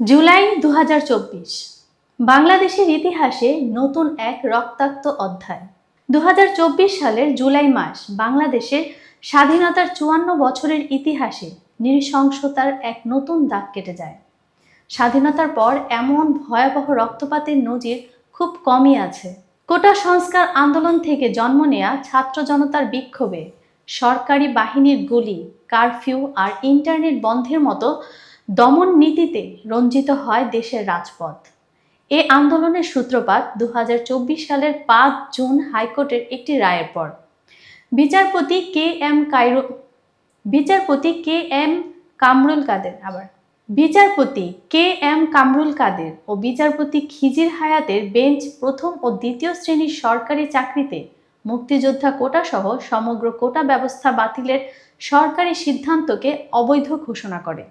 জুলাই দুহাজার চব্বিশ। বাংলাদেশের ইতিহাসে নতুন এক রক্তাক্ত অধ্যায়। দুহাজার চব্বিশ সালের জুলাই মাস বাংলাদেশের স্বাধীনতার চুয়ান্ন বছরের ইতিহাসে নৃশংসতার এক নতুন দাগ কেটে যায়। স্বাধীনতার পর এমন ভয়াবহ রক্তপাতের নজির খুব কমই আছে। কোটা সংস্কার আন্দোলন থেকে জন্ম নেয়া ছাত্র জনতার বিক্ষোভে সরকারি বাহিনীর গুলি, কারফিউ আর ইন্টারনেট বন্ধের মতো দমন নীতিতে রঞ্জিত হয় দেশের রাজপথ। এ আন্দোলনের সূত্রপাত দু হাজার চব্বিশ সালের পাঁচ জুন হাইকোর্টের একটি রায়ের পর। বিচারপতি কে এম কাইরো বিচারপতি কে এম কামরুল কাদের আবার। বিচারপতি কে এম কামরুল কাদের ও বিচারপতি খিজির হায়াতের বেঞ্চ প্রথম ও দ্বিতীয় শ্রেণির সরকারি চাকরিতে মুক্তিযোদ্ধা কোটা সহ সমগ্র কোটা ব্যবস্থা বাতিলের সরকারি সিদ্ধান্তকে অবৈধ ঘোষণা করে।